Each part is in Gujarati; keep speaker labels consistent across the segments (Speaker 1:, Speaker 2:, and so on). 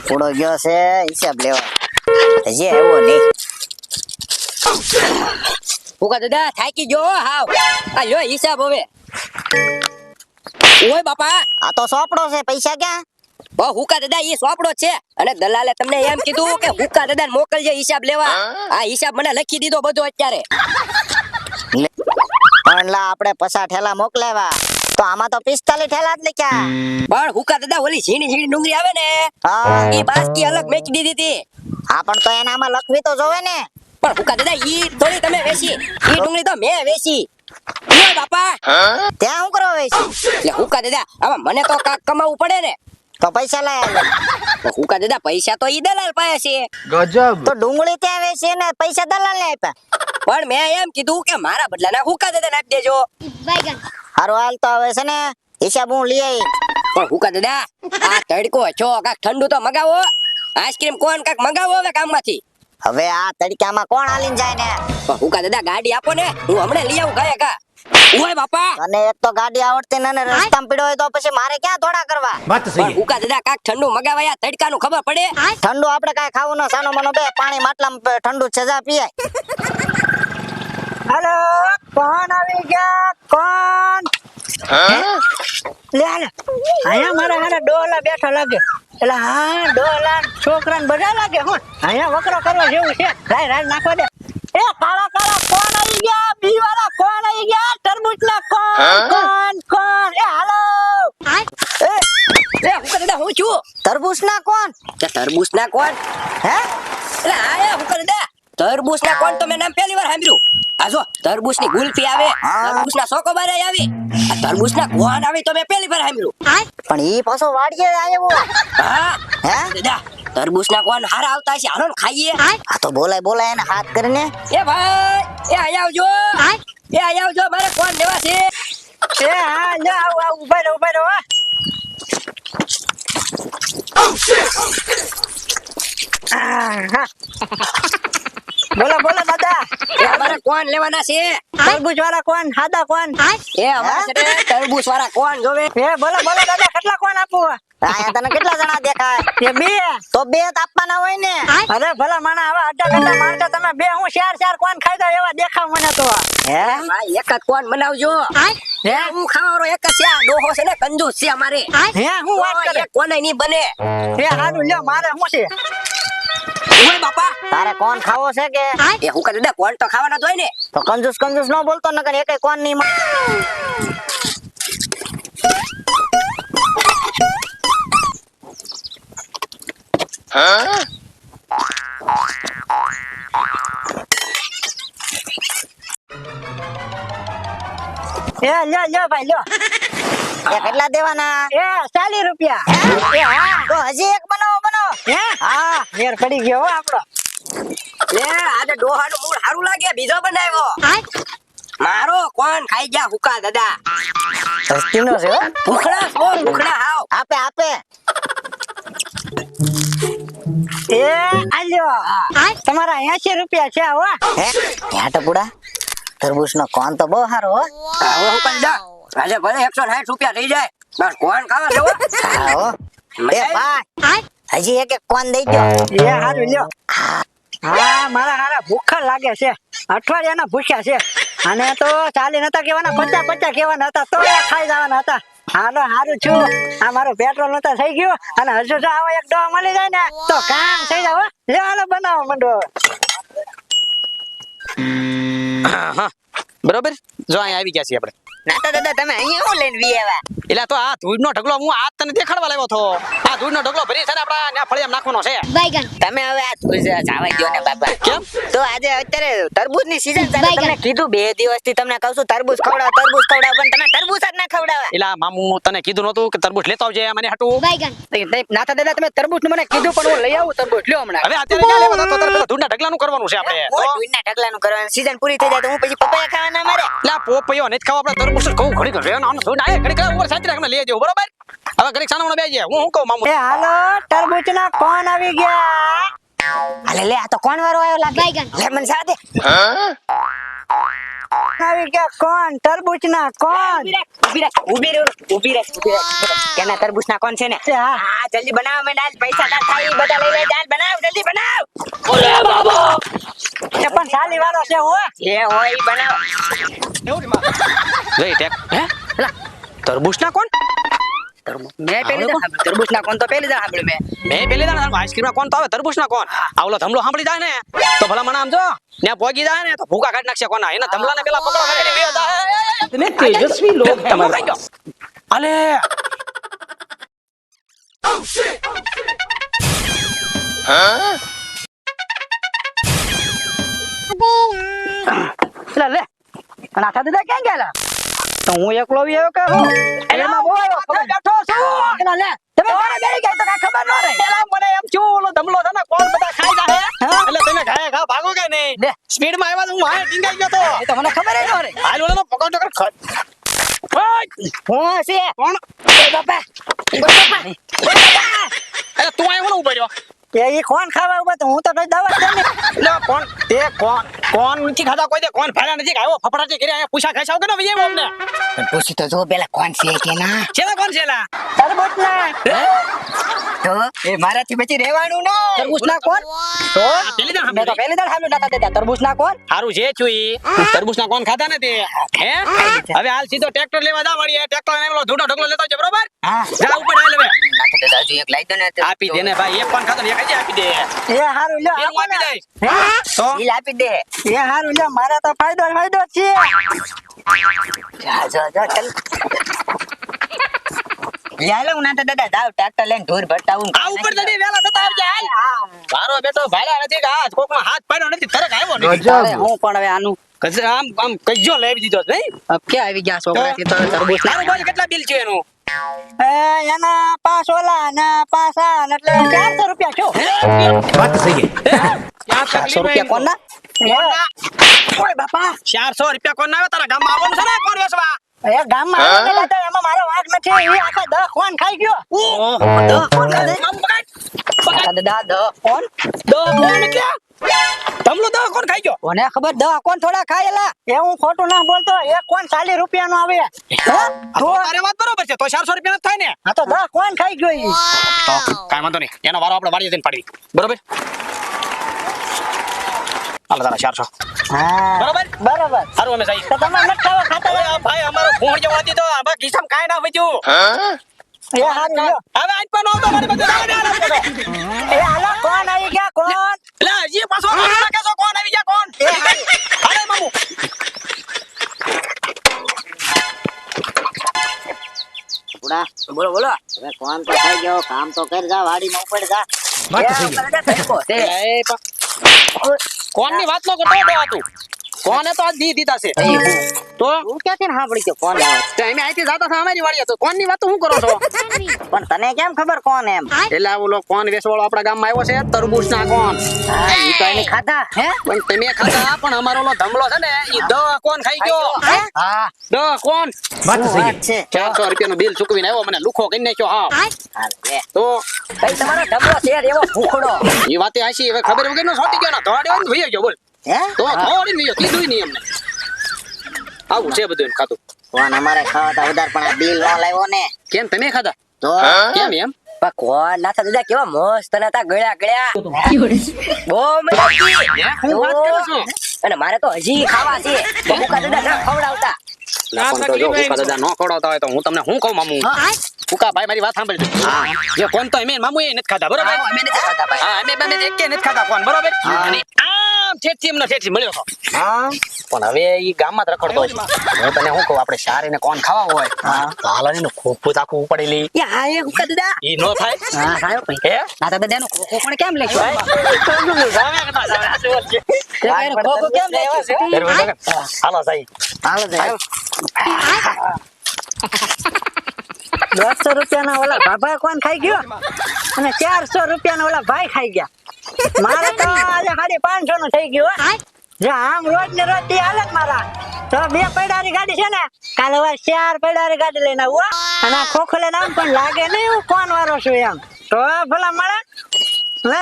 Speaker 1: પૂળો ગયો છે હિસાબ લેવા હજી આવ્યો નહીં.
Speaker 2: ઉકા દાદા થાકી ગયો હાવ. આ લ્યો હિસાબ હવે. ઓય બાપા.
Speaker 1: આ તો સોપડો છે પૈસા ક્યાં?
Speaker 2: બહુ હુકા દાદા એ સોપડો છે. અને દલાલે તમને એમ કીધું કે હુકા દાદા મોકલજે હિસાબ લેવા. આ હિસાબ મને લખી દીધો બધો અત્યારે.
Speaker 1: પણ લા આપણે પસા ઠેલા મોકલાવ્યા. તો આમાં તો પિસ્તાલીસ ઠેલા જ લખ્યા
Speaker 2: પણ હુકા દાદા ઓલી ઝીણી ઝીણી ડુંગળી આવે ને એ બાસકી અલગ મેકી દીધી હતી.
Speaker 1: હા પણ તો એનામાં લખવી તો જોવે ને.
Speaker 2: પણ હુકા દાદા ઈ થોડી તમે વેચી. ઈ ડુંગળી તો મેં વેચી. બાપા.
Speaker 1: ત્યાં હું કરો વેચી?
Speaker 2: એટલે હુકા દાદા આમાં મને તો કાક કમાવું પડે ને.
Speaker 1: તો પૈસા લાયા
Speaker 2: હુકા દાદા પૈસા તો ઈ દલાલ પાસે છે.
Speaker 1: તો ડુંગળી ત્યાં છે ને પૈસા દલાલ ને આપ્યા.
Speaker 2: પણ મેં એમ કીધું કે મારા બદલાના હુકા દાદા આપી દેજો.
Speaker 1: હારો હાલ તો હવે છે ને હિસાબ હું લઈ આવી
Speaker 2: પણ હુકા દાદા આ તડકો છો કાક ઠંડુ તો મગાવો. આઈસ્ક્રીમ કોણ કાક મગાવો હવે કામમાંથી.
Speaker 1: હવે આ તડકામાં કોણ હાલીને જાય ને?
Speaker 2: હુકા દાદા ગાડી આપો ને હું હમણાં લઈ આવું ગયા કા. ઓય બાપા!
Speaker 1: અને એક તો ગાડી આવડતી ને રસ્તામાં પીડો હોય તો પછી મારે ક્યાં થોડા કરવા?
Speaker 2: વાત સહી. ઉકા દાદા કાક ઠંડુ મગાવાયા તડકાનું ખબર પડે?
Speaker 1: ઠંડુ આપણે કાઈ ખાવું ન સાનો મનો બે પાણી માટલામાં ઠંડુ છેજા પીએ
Speaker 3: હેલો કોણ આવી ગયા? કોણ? લે લે આયા મારા હારા ડોલા બેઠા લાગે. એટલે હા ડોલા છોકરાને બધા લાગે હું. અહીંયા વકરો કરવા જેવું છે. રાય રાય નાખવા દે. એ કાળા કાળા કોણ આવી ગયા? બી વાળા કોણ આવી ગયા? તરબૂચના કોણ કોણ કોણ? એ હાલો!
Speaker 2: એ હું દાદા હું છું.
Speaker 1: તરબૂચ ના કોણ?
Speaker 2: કે તરબૂચ ના કોણ?
Speaker 1: હે?
Speaker 2: એટલે હા એ હુકા દે. તરબૂચ ના કોણ? તો મેં નામ પહેલી વાર સાંભળ્યું. આ જો તરબૂચની ગુલ્ફી આવે. તરબૂચ ના ચોકોબાર આવી. આ તરબૂચ ના કોણ આવે તો મેં પહેલી વાર સાંભળ્યું.
Speaker 1: પણ એ પાછો વાડીએ આવ્યો.
Speaker 2: હા.
Speaker 1: હે?
Speaker 2: દાદા તરબૂચ ના કોણ હાર આવતા છે. હાલો ખાઈએ.
Speaker 1: આ તો બોલાય બોલાય ને હાથ કરીને.
Speaker 2: એ ભાઈ એ આયા આવજો. એ આયા આવજો મારે કોણ લેવા છે.
Speaker 3: એ હા લે આવ આવ ઊભા રહો ઊભા રહો. બોલો બોલો દાદા.
Speaker 2: એ અમારે કોણ લેવાના છે?
Speaker 3: તરબૂચ વાળા કોણ? હાદા કોણ?
Speaker 2: એ અમારે તરબૂચ વાળા કોણ જોવે?
Speaker 3: એ બોલો બોલો દાદા કેટલા કોણ આપવું
Speaker 1: તને કેટલા જણા દેખાય?
Speaker 3: એ બે.
Speaker 1: તો બે જ આપવાના હોય ને?
Speaker 3: અરે ભલા માણા હવે અડધા તમે બે હું ચાર ચાર કોણ ખાઈ દો એવા દેખાવ મને તો.
Speaker 1: હે?
Speaker 2: એક જ કોણ બનાવજો. હે? હું ખાવાનો એક જ છે આ ડોહો છે ને કંજૂસ છે અમારે.
Speaker 3: હે? હું વાત કરે
Speaker 2: કોને નહીં બને.
Speaker 3: એ હારું લ્યો મારે શું છે?
Speaker 2: ઓય બાપા.
Speaker 1: તારે કોણ ખાવો છે કે?
Speaker 2: એ હું કહી દે કોણ તો ખાવાના જ હોય ને.
Speaker 1: તો કંજૂસ કંજૂસ ન બોલતો નકર એકે કોણ નહીં.
Speaker 3: એ લ્યો લ્યો ભાઈ લ્યો.
Speaker 1: એ કેટલા દેવાના?
Speaker 3: એ ચાલીસ રૂપિયા.
Speaker 1: તો હજી એક
Speaker 3: હે? હા મેર પડી ગયો હો આપણો.
Speaker 2: લે આજે ડોહાનું મૂળ સારું લાગે બીજો બનાવ્યો. મારો કોણ ખાઈ ગયા હુકા દાદા?
Speaker 1: સસ્તીનો છે
Speaker 2: ભૂખડા છો ભૂખડા હાવ.
Speaker 1: આપે આપે.
Speaker 3: એ આલ્યો. તમારા એસી રૂપિયા છે હો.
Speaker 1: હે? ત્યાં ટપુડા તરબૂચ નો કોણ તો બહુ સારો હો.
Speaker 2: હવે હું કરી આજે ભલે એકસો સાઠ રૂપિયા થઈ જાય બસ કોણ ખાવા હો?
Speaker 1: એ ભાઈ. હજી એક એક કોન દઈ દો
Speaker 3: એ હારું લ્યો. હા. મારા હારા ભૂખા લાગે છે. અઠવાડિયાના ભૂખ્યા છે. અને તો ચાલી નતા કેવાના પચા પચા કેવાના હતા તો ખાઈ જવાના હતા. હાલો હારું છું. આ મારું પેટ્રોલ નતા થઈ ગયું અને હજુ જો આવો એક ડોવા મળી જાય ને તો કામ થઈ જાવ લે હાલો બનાવો મંડો.
Speaker 4: બરોબર? જો અહીં આવી ગયા છીએ આપણે.
Speaker 1: નાતા દાદા તમે અહીંયા હું લઈને વી
Speaker 4: એટલે આ તો આ ધૂળનો ઢગલો હું આ તને દેખાડવા લાવ્યો હતો. આ ધૂળનો ઢગલો ભરી છે ને આપણા ત્યાં ફળિયામાં નાખવાનો છે.
Speaker 1: તમે હવે આ ધૂળ જાવા દો ને બાપા.
Speaker 4: કેમ?
Speaker 1: તો આજે અત્યારે તરબૂચની સીઝન ચાલે તમને કીધું બે દિવસથી તમને કહું છું તરબૂચ ખવડાવ તરબૂચ ખવડાવ પણ તમે તરબૂચ જ ના ખવડાવા.
Speaker 4: એટલે મામુ તને કીધું નતું કે તરબૂચ લેતો આવજે મને હાટું.
Speaker 5: નાથા દાદા તમે તરબૂચ મને કીધું પણ હું લઈ આવું તરબૂચ લ્યો હમણાં.
Speaker 4: હવે અત્યારે ક્યાં લેવા ધૂળના ઢગલાનું કરવાનું છે આપણે.
Speaker 1: ધૂળના ઢગલાનું કરવાનું. સીઝન પૂરી થઈ જાય તો હું પછી પપૈયા ખાવાના મારે.
Speaker 4: આ પોપૈયો ને જ ખાવા આપણે કહું આનું ઉપર સાચી રાખને લઈ જવું બરોબર? હવે ઘડી સાના બેજે હું શું કહું મામુ?
Speaker 3: એ હાલો તરબૂચ ના કોણ આવી ગયા?
Speaker 1: અલે લે આ તો કોણ વારો આવ્યો લાગે? લે મને જા દે.
Speaker 3: આવી ગયા કોણ? તરબૂચ ના કોણ?
Speaker 1: ઊભી રાખ ઊભી રહે ઊભી રહે ઊભી રહે કેના તરબૂચ ના કોણ છે ને?
Speaker 3: હા.
Speaker 1: હા જલ્દી બનાવ મે દાલ પૈસા ના થાય ઈ બધા લઈ લે દાલ બનાવ જલ્દી બનાવ.
Speaker 3: એ પણ સાલી વાળો છે હો.
Speaker 1: એ હોય ઈ બનાવ.
Speaker 4: જઈ ટેક. હે? તરબૂચ ના કોણ?
Speaker 5: તરબૂચ. ના કોણ? તો પેલી
Speaker 4: સાંભળી જાય ને. તો ભલા મને જો ત્યાં પહોંચી જાય ને તો ભૂકા કાઢ નાખશે કોના? પેલા
Speaker 5: લે. નાથા દાદા ક્યાં ગયેલા? તો હું એકલો આવ્યો કે હું? લે તમે કોને બેરી ગયા તો કા ખબર ન રહે.
Speaker 4: પેલા મને એમ થયું ઓલો ધમલો છે ને કોણ બધા ખાઈ જાય એટલે તમે ખાય ખા ભાગો કે નહીં?
Speaker 5: લે.
Speaker 4: સ્પીડમાં આવ્યા તો હું હાય ટીંગાઈ ગયો તો.
Speaker 5: એ તો મને ખબર ન રહે.
Speaker 4: હાલ ઓલો પકડ તો ખત
Speaker 1: હું છે
Speaker 4: કોણ?
Speaker 1: એ બાપા.
Speaker 4: અરે તું આયો ને ઊભો રહ્યો?
Speaker 3: એ કોણ ખાવા ઊભો તો હું તો કઈ દવા
Speaker 4: કોણ? તે કોણ? કોણ નથી ખાતા કોઈ દે કોણ ફાડા નથી ખાયો ફફડાટી કરી અહીંયા પૂછા ખાઈ કે ન વિજય અમને?
Speaker 1: પૂછી તો જો પેલા કોણ છે કે ના?
Speaker 4: છેલા કોણ છેલ્લા
Speaker 3: તરબૂચ ના.
Speaker 1: તો
Speaker 5: એ મારાથી બચી રહેવાનું ના તરબૂચ ના કોણ?
Speaker 4: તો? પેલી દાન
Speaker 5: મેં તો પેલી દાડ સાંભળ્યું નતા દેતા. તરબૂચ ના કોણ?
Speaker 4: હારું જે છું ઈ તરબૂચ ના કોણ ખાતા નથી? હે? હવે હાલ સીધો ટ્રેક્ટર લેવા જા વળી. ટ્રેક્ટર ને પેલો ધૂળો ઢગલો લેતો છે બરોબર?
Speaker 1: હા.
Speaker 4: જા ઉપર હાલ હવે.
Speaker 1: એક લાઈ દો ને.
Speaker 4: આપી દે ને ભાઈ એક પણ ખાતો ને એક આપી દે.
Speaker 3: એ હારું
Speaker 4: હું
Speaker 3: આપો
Speaker 4: દે તો?
Speaker 1: આપી દે.
Speaker 4: આમ આમ કજો લેવી દીધો નહીં?
Speaker 5: આવી ગયા છોકરા
Speaker 4: કેટલા બિલ છે એનું?
Speaker 3: એ એના પાસ ઓલા ના પાસા એટલે રૂપિયા
Speaker 5: કોના
Speaker 4: ઓય બાપા. ચારસો રૂપિયા કોણ આવે? તારા ગામમાં આવવાનું છે ને કોણ વેચવા?
Speaker 3: એ ગામમાં આવ્યો ને દાદા, એમાં મારો વાંક નથી. એ આખા દહ કોણ ખાઈ ગયો.
Speaker 5: દહ કોણ ખાધે?
Speaker 4: આમ પકડ.
Speaker 5: દાદા દહ કોણ
Speaker 4: દહ કોણ એટલે તમલો દહ કોણ ખાઈ ગયો.
Speaker 5: કોને ખબર દહ કોણ થોડા ખાયેલા.
Speaker 3: એ હું ખોટું ના બોલતો એક કોણ ચાલીસ રૂપિયા નો આવે
Speaker 4: તો તારે વાત બરોબર છે તો ચારસો રૂપિયા થાય ને.
Speaker 3: હા તો દહ કોણ ખાઈ ગયો
Speaker 4: કાઈ વાંધો નહીં. એનો વારો આપણે વાળી જઈને પાડવી બરોબર? હાલ ચારસો બરાબર?
Speaker 3: બરાબર.
Speaker 4: સારું અમે જઈએ.
Speaker 3: તમે મત ખાવા ખાતા
Speaker 4: ભાઈ અમારો ફોન જવા તો આભા કિસમ કાઈ ના વધ્યું.
Speaker 3: એ હાલ
Speaker 4: હવે આજ પણ નહોતો મારી પાસે
Speaker 3: એ હાલો કોણ આવી ગયા? કોણ?
Speaker 4: એટલે હજી પાછો કેસો કોણ આવી ગયા કોણ? અરે મામુ.
Speaker 1: બુડા બોલો બોલો. હવે કોણ તો થઈ ગયો? કામ તો કર જા વાડીમાં ઉપર જા.
Speaker 6: મત થઈ ગયો
Speaker 4: એ પા. પણ કોણની વાત નો કરતો ડોહા તું કોને તો આજ દી દીધા છે? તો?
Speaker 1: હું ક્યાંથી સાંભળી ગયો? કોણ આવે
Speaker 4: અમે અહીંથી જતા હતા અમારી તો કોણ વાત શું કરો છો?
Speaker 1: પણ તને કેમ ખબર કોણ એમ?
Speaker 4: એટલે ઓલો કોણ વેસવાળો આપણા ગામમાં આવ્યો છે તરબૂચ ના કોણ
Speaker 1: ઈ તો એને ખાધા હે?
Speaker 4: પણ તમે ખાધા પણ અમારો ઓલો ધમલો છે ને ઈ દ કોણ ખાઈ ગયો.
Speaker 1: હા?
Speaker 4: દ કોણ
Speaker 6: વાત
Speaker 1: છે.
Speaker 4: 400 રૂપિયા નું બિલ ચૂકવીને આવ્યો મને લુખો કરી નાખ્યો હા. તો?
Speaker 5: કઈ તમારો ધમલો છે એવો ભૂખડો.
Speaker 4: ઈ વાતે હાસી હવે ખબર વગર નો સોટી ગયો ને ધોડ્યો ને ભઈ ગયો બોલ.
Speaker 1: હે?
Speaker 4: તો ધોડી ને કીધું નહીં અમને આવું છે બધું ખાતું
Speaker 1: કોણ અમારે ખાવા ઉધાર પણ આ બિલ નો લાવ્યો ને.
Speaker 4: કેમ તમે ખાધા?
Speaker 1: તો?
Speaker 4: કેમ એમ?
Speaker 5: પણ ના દાદા કેવા મસ્ત નતા ગળ્યા ગળ્યા. બહુ
Speaker 4: હું વાત કરું છું?
Speaker 5: અને મારે તો હજી ખાવા છે. બબુકા દાદા ના ખવડાવતા?
Speaker 4: ના પણ તો જો ભૂકા દાદા ન ખવડાવતા હોય તો હું તમને શું કહું મામુ? ફૂકા ભાઈ મારી વાત સાંભળી લે. કોણ તો મામુ એ નથી ખાધા બરોબર?
Speaker 5: અમે નથી ખાતા ભાઈ.
Speaker 4: હા અમે બંને એકે નથી ખાધા કોણ? બરોબર? અને ઠેઠથી એમનો ઠેઠથી મળ્યો હતો.
Speaker 1: હા?
Speaker 4: પણ હવે ઈ ગામમાં જ રખડતો છે. હું તને શું કહું આપણે સારીને કોણ ખાવા હોય? તો હાલો ને ખૂબ આખું ઉપડેલી.
Speaker 5: એ હા એ હુકા દાદા.
Speaker 4: ઈ નો થાય?
Speaker 5: હા ખાયો ભાઈ.
Speaker 4: હે?
Speaker 5: ના દાદા એનું ખોખો પણ કેમ લેશો
Speaker 4: હાલો
Speaker 5: એનું ખોખો કેમ લેશો
Speaker 1: હાલો જાય
Speaker 3: દોઢસો રૂપિયા ના ઓલા બાબા કોણ ખાઈ ગયો? અને ચારસો રૂપિયા ના ઓલા ભાઈ ખાઈ ગયા. મારે તો આજે ખાલી પાંચસો નું થઈ ગયું હો. જો આમ રોજ ને રોજથી હાલત મારા? તો બે પૈડાની ગાડી છે ને કાલે હવે ચાર પૈડાની ગાડી લઈને આવું. અને ખોખો લઈને આમ પણ લાગે નહીં હું કોણ વારો છું એમ. તો ભલા મળે લે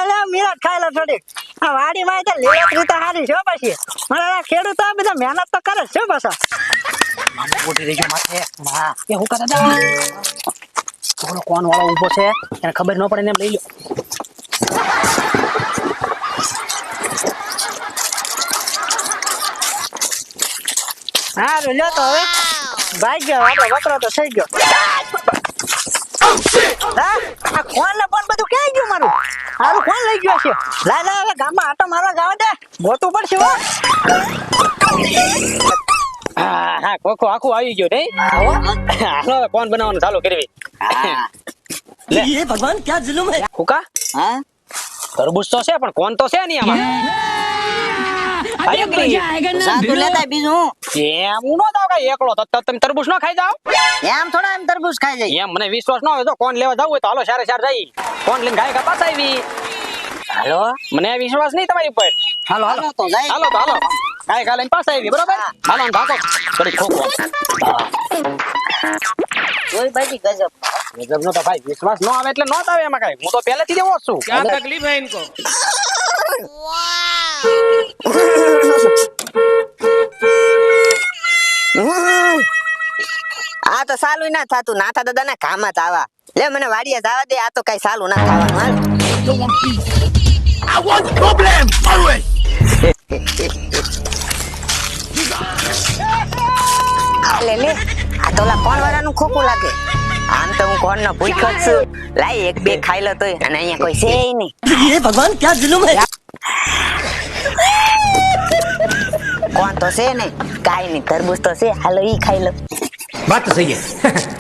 Speaker 3: ખાઈ લો થોડીક. આ વાડીમાં તો લીલોતરી તો સારી છે પછી. મને આ ખેડૂતો આ બધા મહેનત તો કરે છે પાછા.
Speaker 4: ઉઠી રહી ગયો માથે. હા એ હું દાદા ઓલો કોણ વાળો ઊભો છે એને ખબર ન પડે ને એમ લઈ લો.
Speaker 3: સારું લ્યો તો હવે ભાઈ ગયો હવે વકરો તો થઈ ગયો આ ફોન ને ફોન બધું ક્યાં ગયું મારું મારું ફોન લઈ ગયો છે લા લા હવે ગામમાં આટો મારવા ગાવા દે ગોતું પડશે હા
Speaker 4: હા કોકો આખું આવી ગયો નહીં હાલો હવે ફોન બનાવવાનું ચાલુ કરવી
Speaker 2: લે ભગવાન ક્યાં જુલુમ હે
Speaker 4: હુકા
Speaker 1: હા
Speaker 4: તરબૂચ તો છે પણ કોણ તો છે નહીં આમાં અરે નો ખાઈ જાવ
Speaker 1: એમ થોડા એમ તરબૂચ ખાઈ જાય.
Speaker 4: એમ મને વિશ્વાસ ન હોય તો કોણ લેવા જાવ તો હાલો સારે સાર જઈ. મને વિશ્વાસ નહીં તમારી ઉપર. પાસ આવી બરોબર? નો તો ભાઈ વિશ્વાસ નો આવે એટલે નો આવે એમાં કઈ. હું તો પહેલેથી જ એવો છું.
Speaker 6: તકલીફ હે ઇનકો?
Speaker 1: આ તો સાલું ના થતું. નાથા દાદા ને કામ જ આવા. લે, મને વાડીએ જવા દે. આ તો કઈ સાલું ના થવાનું લે આ તો લા ખોખું લાગે. આમ તો હું કોણ નો ભૂખ્યો છું. લાય, એક બે ખાઈ લો તોય. અને અહીંયા કોઈ છે
Speaker 2: ભગવાન, ક્યાં જુલુમ હે?
Speaker 1: કોણ તો છે ને કાઈ નહીં તરબૂજ તો છે હાલો ઈ ખાઈ લો
Speaker 6: વાત તો થઈ ગઈ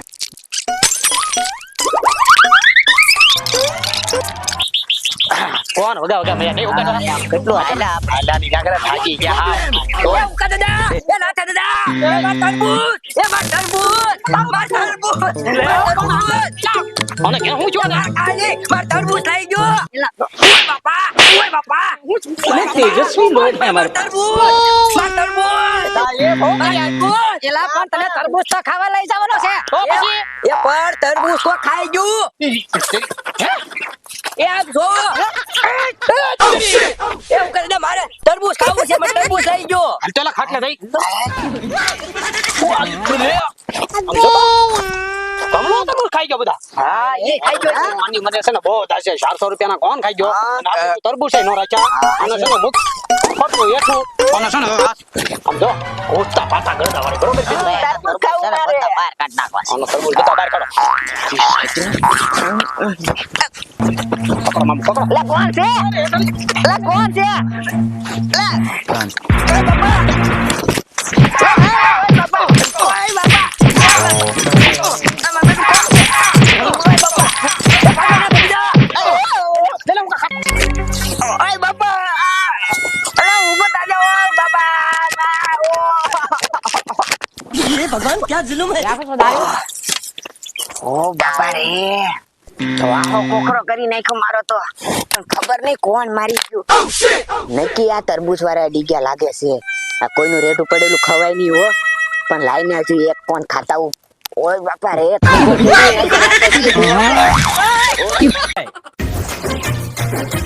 Speaker 4: કોણ ઓગા ઓગા મેં નહીં ઓગા
Speaker 1: કેટલું આલા
Speaker 4: આલા ની લાગરા થાકી ગયા હા
Speaker 2: એ ઓગા દાદા એ ના દાદા એ માર તરબૂચ એ માર તરબૂચ માર તરબૂચ લે ઓગા
Speaker 4: અને કે હું જો ના
Speaker 2: આલે માર તરબૂચ લઈ ગયો ઓય બાપા ઓય બાપા
Speaker 6: હું મે તેજસ્વી લોક હે માર
Speaker 2: તરબૂચ માર તરબૂચ તા એ ભો તરબૂચ
Speaker 5: એલા પણ તને તરબૂચ તો ખાવા લઈ જવાનો છે
Speaker 4: તો પછી
Speaker 2: એ પણ તરબૂચ તો ખાઈ ગયું હે એ આપ જો એ ઉકા મારે તરબૂચ ખાવું છે મને તરબૂચ લઈ ગયો
Speaker 4: હાલ તો ખાટલે થઈ આમ જો તો. કમળો તો કોણ ખાઈ ગયો બધા
Speaker 2: હા એ ખાઈ ગયો
Speaker 4: આની મને છે ને બહુ થશે ચારસો રૂપિયાના કોણ ખાઈ ગયો તરબૂચ નો રાખ્યા છે ને મુખ ખોટું એટલું અને છે ને આ- ઉઠતા પાતા ગળતા વાળી બરોબર છે
Speaker 1: તરબૂચ ખાવું મારે બહાર કાઢ નાખવા
Speaker 4: આનો તરબૂચ બધા બહાર કાઢો પકડો મામ પકડો
Speaker 1: લા કોણ છે લા કોણ છે લા ઓય બાપા અલા ઉભો થાજો ઓય બાપા
Speaker 2: ये भगवान क्या जुलुम है
Speaker 1: ઓ બાપા રે આખો કોકરો કરી નાખ્યો મારો તો. ખબર નહીં કોણ મારી ગયું. નક્કી આ તરબૂચ વાળા ડીગ્યા લાગે છે. આ કોઈનું રેટું પડેલું ખવાય નહીં હો. પણ લાઈને હજુ એક કોણ ખાતા ઓય બાપા રે નહીં.